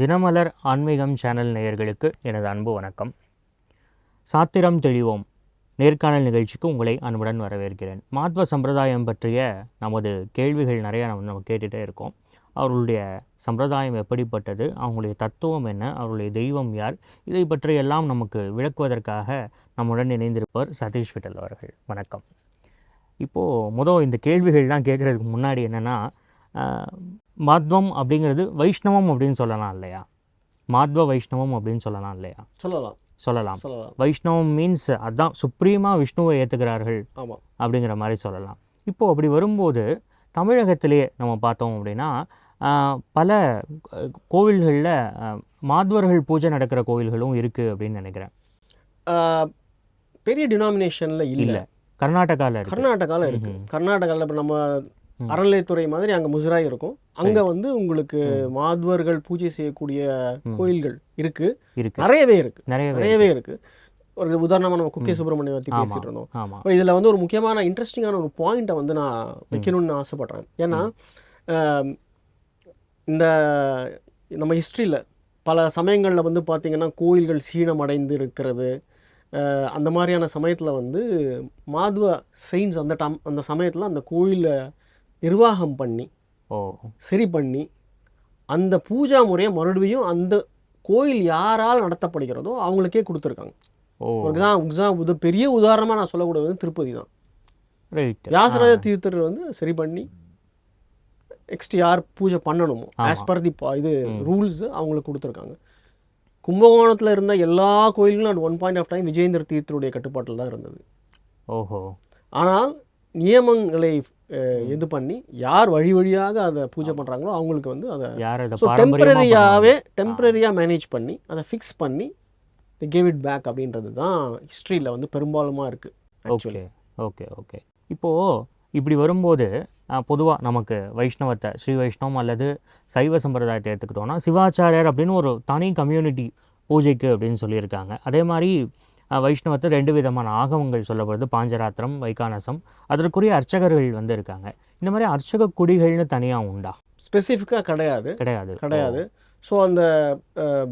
தினமலர் ஆன்மீகம் சேனல் நேயர்களுக்கு எனது அன்பு வணக்கம். சாத்திரம் தெளிவோம். நேர்காணல் நிகழ்ச்சிக்கு உங்களை அன்புடன் வரவேற்கிறேன். மாத்வ சம்பிரதாயம் பற்றிய நமது கேள்விகள் நிறையா நம்ம நம்ம கேட்டுகிட்டே இருக்கோம். அவர்களுடைய சம்பிரதாயம் எப்படிப்பட்டது? அவங்களுடைய தத்துவம் என்ன? அவருடைய தெய்வம் யார்? இதை பற்றியெல்லாம் நமக்கு விளக்குவதற்காக நம்முடன் இணைந்திருப்பவர் சதீஷ் விட்டல் அவர்கள். வணக்கம். இப்போது முதல் இந்த கேள்விகள்லாம் கேட்குறதுக்கு முன்னாடி என்னென்னா மாத்வம் அப்படிங்கிறது வைஷ்ணவம் அப்படின்னு சொல்லலாம் இல்லையா? மாத்வ வைஷ்ணவம் அப்படின்னு சொல்லலாம் இல்லையா? சொல்லலாம். சொல்லலாம். வைஷ்ணவம் மீன்ஸ் அதான் சுப்ரீமாக விஷ்ணுவை ஏற்றுக்கிறார்கள் அப்படிங்கிற மாதிரி சொல்லலாம். இப்போது அப்படி வரும்போது தமிழகத்திலே நம்ம பார்த்தோம் அப்படின்னா பல கோவில்களில் மாத்வர்கள் பூஜை நடக்கிற கோவில்களும் இருக்குது அப்படின்னு நினைக்கிறேன். பெரிய டினாமினேஷனில் இல்லை. கர்நாடகாவில் கர்நாடகாவில் இருக்கு. கர்நாடகாவில் இப்போ நம்ம அறநிலைத்துறை மாதிரி அங்கே முசிராய் இருக்கும். அங்கே வந்து உங்களுக்கு மாத்வர்கள் பூஜை செய்யக்கூடிய கோயில்கள் இருக்கு. நிறையவே இருக்கு. நிறைய நிறையவே இருக்கு. ஒரு உதாரணமாக நம்ம குக்கே சுப்பிரமணியம் பற்றி பேசிட்டு இருந்தோம். இதில் வந்து ஒரு முக்கியமான இன்ட்ரெஸ்டிங்கான ஒரு பாயிண்ட்டை வந்து நான் வைக்கணும்னு ஆசைப்படுறேன். ஏன்னா இந்த நம்ம ஹிஸ்ட்ரியில் பல சமயங்களில் வந்து பார்த்திங்கன்னா கோயில்கள் சீனமடைந்து இருக்கிறது. அந்த மாதிரியான சமயத்தில் வந்து மாதுவ செயின்ஸ் அந்த டம் அந்த சமயத்தில் அந்த கோயிலை நிர்வாகம் பண்ணி ஓ. சரி பண்ணி அந்த பூஜா முறையை மறுபடியும் அந்த கோயில் யாரால் நடத்தப்படுகிறதோ அவங்களுக்கே கொடுத்துருக்காங்க. எக்ஸாம் எக்ஸாம் உத பெரிய உதாரணமாக நான் சொல்லக்கூடியது வந்து திருப்பதி தான். ரைட் வியாசராஜ தீர்த்தர் வந்து சரி பண்ணி நெக்ஸ்ட் யார் பூஜை பண்ணணுமோ ஆஸ் பர் தி இது ரூல்ஸ் அவங்களுக்கு கொடுத்துருக்காங்க. கும்பகோணத்தில் இருந்த எல்லா கோயில்களும் at one point of time Vijayendra தீர்த்தருடைய கட்டுப்பாட்டில் தான் இருந்தது. ஓஹோ. ஆனால் நியமங்களை இது பண்ணி யார் வழி வழியாக அதை பூஜை பண்ணுறாங்களோ அவங்களுக்கு வந்து அதை டெம்பரரியாகவே டெம்பரரியாக மேனேஜ் பண்ணி அதை ஃபிக்ஸ் பண்ணி கேவ் இட் பேக் அப்படின்றது தான் ஹிஸ்ட்ரியில் வந்து பெரும்பாலுமா இருக்குது ஓகே ஓகே ஓகே இப்போது இப்படி வரும்போது பொதுவாக நமக்கு வைஷ்ணவத்தை ஸ்ரீ வைஷ்ணவம் அல்லது சைவ சம்பிரதாயத்தை எடுத்துக்கிட்டோம்னா சிவாச்சாரியர் அப்படின்னு ஒரு தனி கம்யூனிட்டி பூஜைக்கு அப்படின்னு சொல்லியிருக்காங்க. அதே மாதிரி வைஷ்ணவத்தை ரெண்டு விதமான ஆகமங்கள் சொல்லப்படுது. பாஞ்சராத்திரம் வைகானசம். அதற்குரிய அர்ச்சகர்கள் வந்து இருக்காங்க. இந்த மாதிரி அர்ச்சக குடிகள்னு தனியாக உண்டா? ஸ்பெசிஃபிக்காக கிடையாது. கிடையாது. கிடையாது. ஸோ அந்த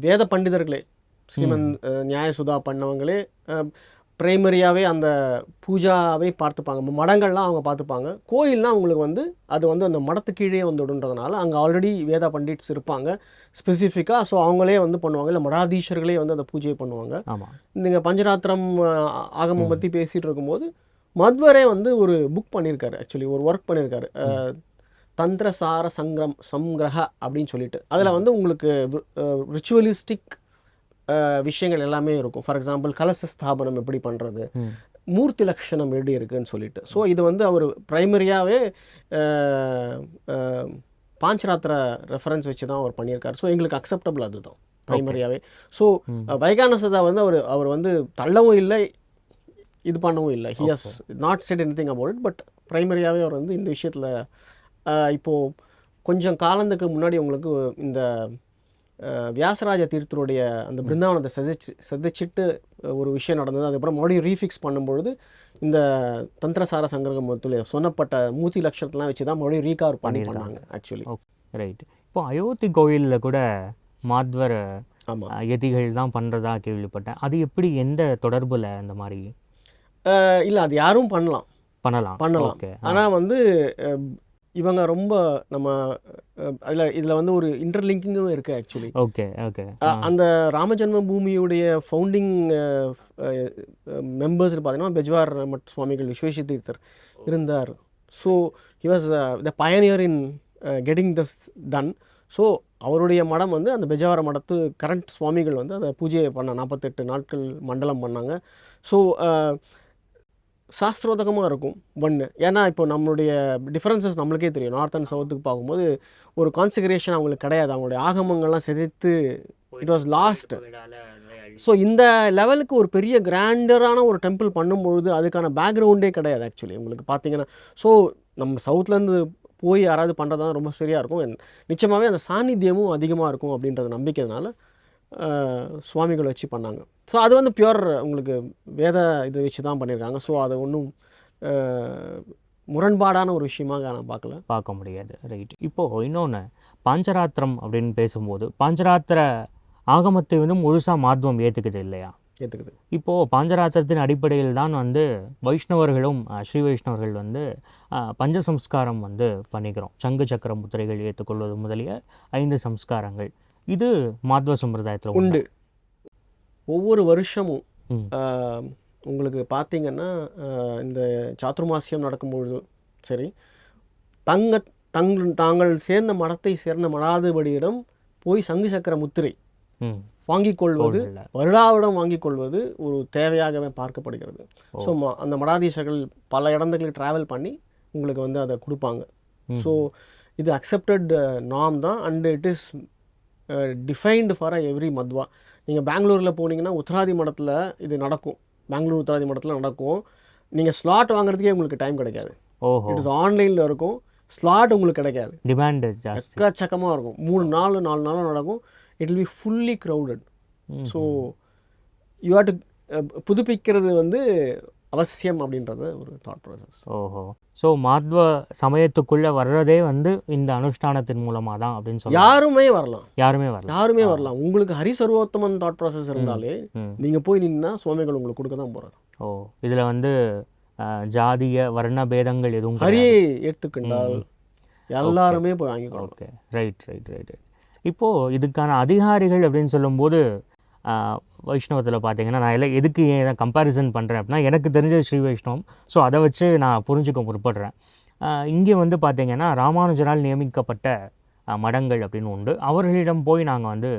வேத பண்டிதர்களே ஸ்ரீமன் அஹ், நியாயசுதா பண்ணவங்களே பிரைமரியாகவே அந்த பூஜாவே பார்த்துப்பாங்க. மடங்கள்லாம் அவங்க பார்த்துப்பாங்க. கோயில்லாம் அவங்களுக்கு வந்து அது வந்து அந்த மடத்து கீழே வந்துடுன்றதுனால அங்கே ஆல்ரெடி வேத பண்டிட்ஸ் இருப்பாங்க. ஸ்பெசிஃபிக்காக ஸோ அவங்களே வந்து பண்ணுவாங்க. இல்லை மடாதீஷர்களே வந்து அந்த பூஜையை பண்ணுவாங்க. ஆமாம் நீங்கள் பஞ்சராத்திரம் ஆகமம் பற்றி பேசிகிட்டு இருக்கும்போது மத்வரே வந்து ஒரு புக் பண்ணியிருக்காரு ஆக்சுவலி ஒரு ஒர்க் பண்ணியிருக்காரு தந்திரசார சங்கிரம் சங்கிரக அப்படின்னு சொல்லிட்டு. அதில் வந்து உங்களுக்கு ரிச்சுவலிஸ்டிக் விஷயங்கள் எல்லாமே இருக்கும். ஃபார் எக்ஸாம்பிள் கலச ஸ்தாபனம் எப்படி பண்ணுறது. மூர்த்தி லட்சணம் எப்படி இருக்குன்னு சொல்லிட்டு. ஸோ இது வந்து அவர் ப்ரைமரியாகவே பாஞ்சராத்திர ரெஃபரன்ஸ் வச்சு தான் அவர் பண்ணியிருக்காரு. ஸோ எங்களுக்கு அக்செப்டபிள் அதுதான் ப்ரைமரியாகவே ஸோ வைகானசதா வந்து அவர் அவர் வந்து தள்ளவும் இல்லை இது பண்ணவும் இல்லை. He has not said anything about it but ப்ரைமரியாகவே அவர் வந்து இந்த விஷயத்தில் இப்போது கொஞ்சம் காலத்துக்கு முன்னாடி உங்களுக்கு இந்த வியாசராஜ தீர்த்தருடைய அந்த பிருந்தாவனத்தை செதைச்சு செதைச்சிட்டு ஒரு விஷயம் நடந்தது. அதுக்கப்புறம் மறுபடியும் ரீஃபிக்ஸ் பண்ணும்பொழுது இந்த தந்திரசார சங்கிரகமத்தில் சொன்னப்பட்ட மூர்த்தி லட்சணத்தெலாம் வச்சு தான் மறுபடியும் ரீகார் பண்ணி பண்ணாங்க ஆக்சுவலி ரைட் இப்போ அயோத்தி கோயிலில் கூட மாத்வர யதிகள் தான் பண்ணுறதா கேள்விப்பட்டேன். அது எப்படி எந்த தொடர்பில் இந்த மாதிரி? இல்லை அது யாரும் பண்ணலாம். பண்ணலாம். பண்ணலாம். ஆனால் வந்து இவங்க ரொம்ப நம்ம அதில் இதில் வந்து ஒரு இன்டர்லிங்கிங்கும் இருக்குது ஆக்சுவலி ஓகே ஓகே அந்த ராமஜன்ம பூமியுடைய ஃபவுண்டிங் மெம்பர்ஸ் பார்த்தீங்கன்னா பெஜ்வார் மட் சுவாமிகள் விஸ்வேஷ தீர்த்தர் இருந்தார் so he was the pioneer in getting thus done so அவருடைய மடம் வந்து அந்த பெஜாவர மடத்து கரண்ட் சுவாமிகள் வந்து அதை பூஜை பண்ண நாற்பத்தெட்டு நாட்கள் மண்டலம் பண்ணாங்க. ஸோ சாஸ்திரோதகமாக இருக்கும் ஒன்று ஏன்னா இப்போ நம்மளுடைய டிஃப்ரென்சஸ் நம்மளுக்கே தெரியும். நார்த் அண்ட் சவுத்துக்கு பார்க்கும்போது ஒரு கான்சிகரேஷன் அவங்களுக்கு கிடையாது. அவங்களுடைய ஆகமங்கள்லாம் சிதைத்து இட் வாஸ் லாஸ்ட் ஸோ இந்த லெவலுக்கு ஒரு பெரிய கிராண்டரான ஒரு டெம்பிள் பண்ணும்பொழுது அதுக்கான பேக்ரவுண்டே கிடையாது ஆக்சுவலி உங்களுக்கு பார்த்தீங்கன்னா ஸோ நம்ம சவுத்துலேருந்து போய் யாராவது பண்ணுறது தான் ரொம்ப சரியாக இருக்கும். நிச்சயமாகவே அந்த சாநித்தியமும் அதிகமாக இருக்கும் அப்படின்றது நம்பிக்கைனால சுவாமிகள் வச்சு பண்ணாங்க. ஸோ அது வந்து பியூர் உங்களுக்கு வேத இது வச்சு தான் பண்ணியிருக்காங்க. ஸோ அதை ஒன்றும் முரண்பாடான ஒரு விஷயமாக நான் பார்க்கல. பார்க்க முடியாது. ரைட் இப்போது இன்னொன்று பாஞ்சராத்திரம் அப்படின்னு பேசும்போது பாஞ்சராத்திர ஆகமத்தை வந்து முழுசாக மாத்வம் ஏற்றுக்குது இல்லையா? ஏற்றுக்குது இப்போது பாஞ்சராத்திரத்தின் அடிப்படையில் தான் வந்து வைஷ்ணவர்களும் ஸ்ரீ வைஷ்ணவர்கள் வந்து அஹ், பஞ்சசம்ஸ்காரம் வந்து பண்ணிக்கிறோம். சங்கு சக்கர முத்திரைகள் ஏற்றுக்கொள்வது முதலிய ஐந்து சம்ஸ்காரங்கள். இது மாத்வ சம்பிரதாயத்தில் உண்டு. ஒவ்வொரு வருஷமும் உங்களுக்கு பார்த்தீங்கன்னா இந்த சாத்துர்மாசியம் நடக்கும்பொழுது சரி தங்க தங்கள் தாங்கள் சேர்ந்த மடத்தை சேர்ந்த மடாதிபதியிடம் போய் சங்கு சக்கர முத்திரை வாங்கிக் கொள்வது. வருடாவிடம் வாங்கிக் கொள்வது ஒரு தேவையாகவே பார்க்கப்படுகிறது. ஸோ அந்த மடாதீசர்கள் பல இடங்களுக்கு ட்ராவல் பண்ணி உங்களுக்கு வந்து அதை கொடுப்பாங்க. ஸோ இது அக்செப்டட் நாம் தான். And it is defined for every Madhva நீங்கள் பெங்களூரில் போனீங்கன்னா உத்தராதி மடத்தில் இது நடக்கும். பெங்களூர் உத்தராதி மடத்தில் நடக்கும். நீங்கள் ஸ்லாட் வாங்குறதுக்கே உங்களுக்கு டைம் கிடைக்காது. ஓஹோ. இட் இஸ் ஆன்லைனில் இருக்கும். ஸ்லாட் உங்களுக்கு கிடைக்காது. டிமாண்டு எக்கச்சக்கமாக இருக்கும். மூணு நாலு நாலு நாளும் நடக்கும். It will be fully crowded so you have to புதுப்பிக்கிறது வந்து அவசியம் அப்படின்றது ஒரு தாட் ப்ராசஸ் ஓஹோ. ஸோ மாத்வ சமயத்துக்குள்ளே வர்றதே வந்து இந்த அனுஷ்டானத்தின் மூலமாக தான் அப்படின்னு சொல்லலாம் யாருமே வரலாம். யாருமே வரல யாருமே வரலாம். உங்களுக்கு ஹரி சர்வோத்தமன் தாட் ப்ராசஸ் இருந்தாலே. நீங்கள் போய் நின்னா சுவாமிகள் உங்களுக்கு கொடுக்க தான் போகிறார் ஓ இதில் வந்து ஜாதிய வர்ண பேதங்கள் எதுவும். ஹரியை ஏற்றுக்கொண்டால் எல்லாருமே போய் வாங்கிக்கணும் ஓகே. Right right right. இப்போது இதுக்கான அதிகாரிகள் அப்படின்னு சொல்லும்போது வைஷ்ணவத்தில் பார்த்தீங்கன்னா நான் எல்லாம் எதுக்கு ஏன் கம்பேரிசன் பண்ணுறேன் அப்படின்னா எனக்கு தெரிஞ்ச ஸ்ரீ வைஷ்ணவம். ஸோ அதை வச்சு நான் புரிஞ்சுக்க முற்படுறேன். இங்கே வந்து பார்த்தீங்கன்னா ராமானுஜரால் நியமிக்கப்பட்ட மடங்கள் அப்படின்னு உண்டு. அவர்களிடம் போய் நாங்கள் வந்து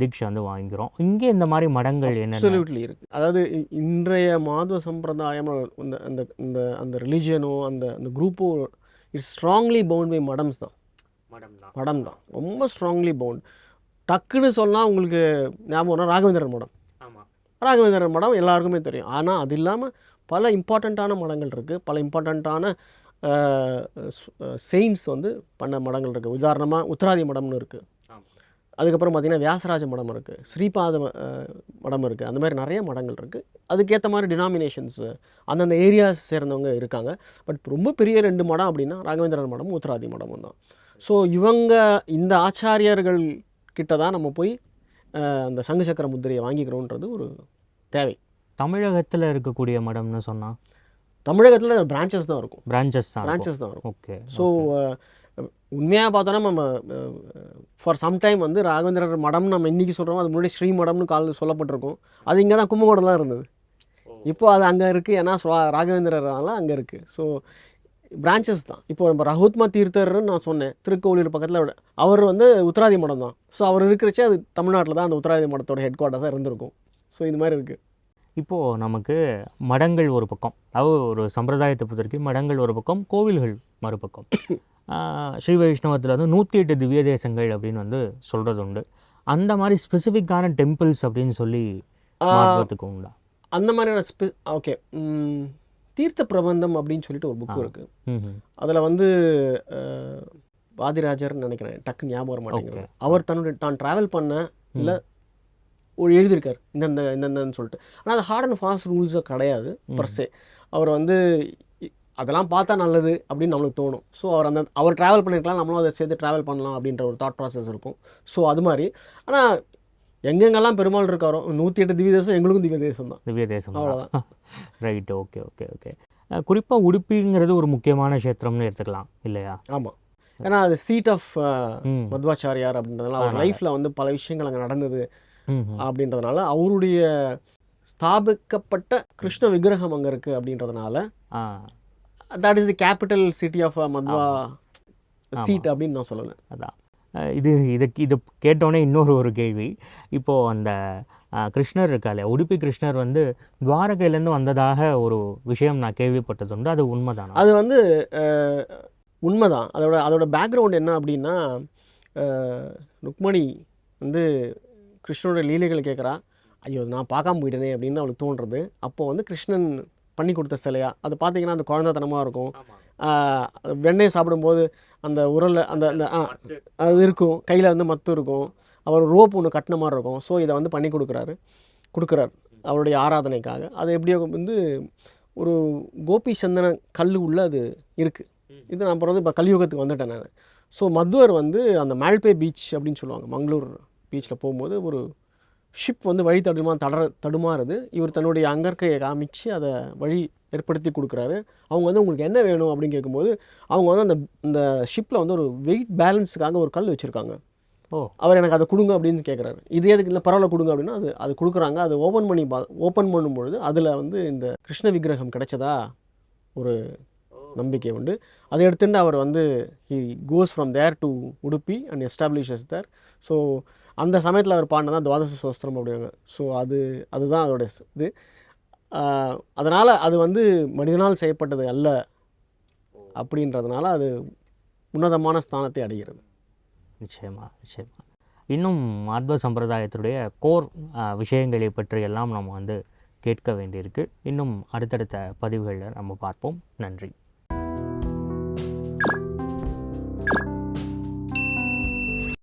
தீட்சை வந்து வாங்கிக்கிறோம். இங்கே இந்த மாதிரி மடங்கள் என்ன இருக்கு. அதாவது இன்றைய மாதவ சம்பிரதாயம் இந்த அந்த இந்த அந்த ரிலிஜியனோ அந்த அந்த குரூப்போ it's strongly bound by mutts தான். மடம் தான் மடம் தான் ரொம்ப ஸ்ட்ராங்லி பவுண்ட் டக்குன்னு சொன்னால் உங்களுக்கு ஞாபகம் வரும் ராகவேந்திரர் மடம் ஆமாம் ராகவேந்திரர் மடம் எல்லாருக்குமே தெரியும். ஆனால் அது இல்லாமல் பல இம்பார்ட்டண்ட்டான மடங்கள் இருக்குது பல இம்பார்ட்டண்ட்டான செயின்ஸ் வந்து பண்ண மடங்கள் இருக்குது உதாரணமாக உத்தராதி மடம்னு இருக்குது அதுக்கப்புறம் பார்த்திங்கன்னா வியாசராஜ மடம் இருக்குது ஸ்ரீபாத மடம் இருக்குது அந்த மாதிரி நிறைய மடங்கள் இருக்குது அதுக்கேற்ற மாதிரி டினாமினேஷன்ஸ் அந்தந்த ஏரியாஸ் சேர்ந்தவங்க இருக்காங்க. பட் ரொம்ப பெரிய ரெண்டு மடம் அப்படின்னா ராகவேந்திரன் மடமும் உத்தராதி மடமும் தான். ஸோ இவங்க இந்த ஆச்சாரியர்கள் கிட்ட தான் நம்ம போய் அந்த சங்கு சக்கர முத்திரையை வாங்கிக்கிறோன்றது ஒரு தேவை. தமிழகத்தில் இருக்கக்கூடிய மடம்னு சொன்னால் தமிழகத்தில் பிரான்ச்சஸ் தான் இருக்கும். பிரான்ச்சஸ் தான் பிரான்ச்சஸ் தான் இருக்கும். ஓகே ஸோ உண்மையாக பார்த்தோன்னா நம்ம ஃபார் சம் டைம் வந்து ராகவேந்திரர் மடம் நம்ம இன்றைக்கி சொல்கிறோம் அது முன்னாடி ஸ்ரீ மடம்னு கால் சொல்லப்பட்டிருக்கும். அது இங்கே தான் கும்பகோணம் தான் இருந்தது. இப்போ அது அங்கே இருக்குது ஏன்னா ராகவேந்திரர்னால அங்கே இருக்குது ஸோ பிரான்ச்சஸ் தான். இப்போ நம்ம ரகுத்மா தீர்த்தர்னு நான் சொன்னேன். திருக்கோவிலூர் பக்கத்தில் அவர் வந்து உத்தராதி மடம் தான். ஸோ அவர் இருக்கிறச்சே அது தமிழ்நாட்டில் தான் அந்த உத்தராதி மடத்தோட ஹெட் குவார்ட்டர்ஸாக இருந்திருக்கும். ஸோ இது மாதிரி இருக்குது இப்போது நமக்கு மடங்கள் ஒரு பக்கம். அதாவது ஒரு சம்பிரதாயத்தை பொறுத்தவரைக்கும் மடங்கள் ஒரு பக்கம் கோவில்கள் மறுபக்கம். ஸ்ரீ வைஷ்ணவத்தில் வந்து நூற்றி எட்டு திவ்ய தேசங்கள் அப்படின்னு வந்து சொல்கிறது உண்டு. அந்த மாதிரி ஸ்பெசிஃபிக்கான டெம்பிள்ஸ் அப்படின்னு சொல்லி உண்டா அந்த மாதிரியான ஸ்பெ ஓகே தீர்த்த பிரபந்தம் அப்படின்னு சொல்லிட்டு ஒரு புக் இருக்குது அதில் வந்து வாதிராஜர்னு நினைக்கிறேன். டக்கு ஞாபகம் வர மாட்டேங்குது. அவர் தன்னுடைய தான் ட்ராவல் பண்ண இல்லை ஒரு எழுதியிருக்கார். இந்தந்த இந்தந்தன்னு சொல்லிட்டு. ஆனால் அது ஹார்ட் அண்ட் ஃபாஸ்ட் ரூல்ஸோ கிடையாது பர்சே அவர் வந்து அதெல்லாம் பார்த்தா நல்லது அப்படின்னு நம்மளுக்கு தோணும். ஸோ அவர் அந்த அவர் ட்ராவல் பண்ணியிருக்கலாம் நம்மளும் அதை சேர்த்து ட்ராவல் பண்ணலாம் அப்படின்ற ஒரு தாட் ப்ராசஸ் இருக்கும். ஸோ அது மாதிரி. ஆனால் எங்கெங்கெல்லாம் பெருமாள் இருக்காரோ நூற்றி எட்டு திவ்ய தேசம் எங்களுக்கும் திவ்ய தேசம் தான் திவ்ய தேசம் அவ்வளோதான் ரைட் ஓகே ஓகே ஓகே குறிப்பாக உடுப்பிங்கிறது ஒரு முக்கியமான க்ஷேத்திரம்னு எடுத்துக்கலாம் இல்லையா? ஆமாம் ஏன்னா அது சீட் ஆஃப் மத்வாச்சாரியார் அப்படின்றதுனால அவர் லைஃப்பில் வந்து பல விஷயங்கள் அங்கே நடந்தது. அப்படின்றதுனால அவருடைய ஸ்தாபிக்கப்பட்ட கிருஷ்ண விக்கிரகம் அங்கே இருக்குது அப்படின்றதுனால that is the capital city of Madhva seat அப்படின்னு நான் சொல்லலை. அதான். இது இதுக்கு இது கேட்டோன்னே இன்னொரு ஒரு கேள்வி. இப்போது அந்த கிருஷ்ணர் இருக்காலே உடுப்பி கிருஷ்ணர் வந்து துவாரகையிலேருந்து வந்ததாக ஒரு விஷயம் நான் கேள்விப்பட்டது உண்டு. அது உண்மைதானா? அது வந்து உண்மைதான். அதோட அதோட பேக்ரவுண்ட் என்ன அப்படின்னா ருக்மணி வந்து கிருஷ்ணனோட லீலைகள் கேட்குறா. ஐயோ நான் பார்க்காம போயிட்டேனே அப்படின்னு அவளுக்கு தோன்றது அப்போ வந்து கிருஷ்ணன் பண்ணி கொடுத்த சிலையா? அது பார்த்தீங்கன்னா அந்த குழந்தைத்தனமாக இருக்கும். வெண்ணெய் சாப்பிடும்போது அந்த உரல்ல அந்த அந்த அது இருக்கும். கையில் வந்து மத்து இருக்கும். அவர் ரோப் ஒன்று கட்டின மாதிரி இருக்கும். ஸோ இதை வந்து பண்ணி கொடுக்குறாரு. கொடுக்குறாரு அவருடைய ஆராதனைக்காக. அது எப்படியோ வந்து ஒரு கோபி சந்தன கல் உள்ள அது இருக்குது இது நான் அப்புறம் வந்து இப்போ கலியுகத்துக்கு வந்துட்டேன் நான். ஸோ மத்வர் வந்து அந்த மால்பே பீச் அப்படின்னு சொல்லுவாங்க. மங்களூர் பீச்சில் போகும்போது ஒரு ஷிப் வந்து வழி தடுமா தடற தடுமாறுது. இவர் தன்னுடைய அங்கற்கையை காமிச்சு அதை வழி ஏற்படுத்தி கொடுக்குறாரு. அவங்க வந்து உங்களுக்கு என்ன வேணும்? அப்படின்னு கேட்கும்போது அவங்க வந்து அந்த இந்த ஷிப்பில் வந்து ஒரு வெயிட் பேலன்ஸுக்காக ஒரு கல் வச்சுருக்காங்க. ஓ. அவர் எனக்கு அதை கொடுங்க அப்படின்னு கேட்குறாரு. இது எதுக்கு? இல்லை பரவாயில்ல கொடுங்க அப்படின்னா அது அது கொடுக்குறாங்க. அது ஓப்பன் பண்ணி பா ஓப்பன் பண்ணும்பொழுது அதில் வந்து இந்த கிருஷ்ண விக்கிரகம் கிடைச்சதா? ஒரு நம்பிக்கை உண்டு. அதை எடுத்துட்டு அவர் வந்து he goes from there to Udupi and establishes there so அந்த சமயத்தில் அவர் பாடினதான் துவாதச சோஸ்திரம் அப்படிங்க ஸோ அது அதுதான் அதோட இது. அதனால் அது வந்து மனிதனால் செய்யப்பட்டது அல்ல அப்படின்றதுனால அது உன்னதமான ஸ்தானத்தை அடைகிறது. நிச்சயமா நிச்சயமாக இன்னும் மாத்வ சம்பிரதாயத்துடைய கோர் விஷயங்களை பற்றி எல்லாம் நம்ம வந்து கேட்க வேண்டியிருக்கு. இன்னும் அடுத்தடுத்த பதிவுகளில் நம்ம பார்ப்போம். நன்றி.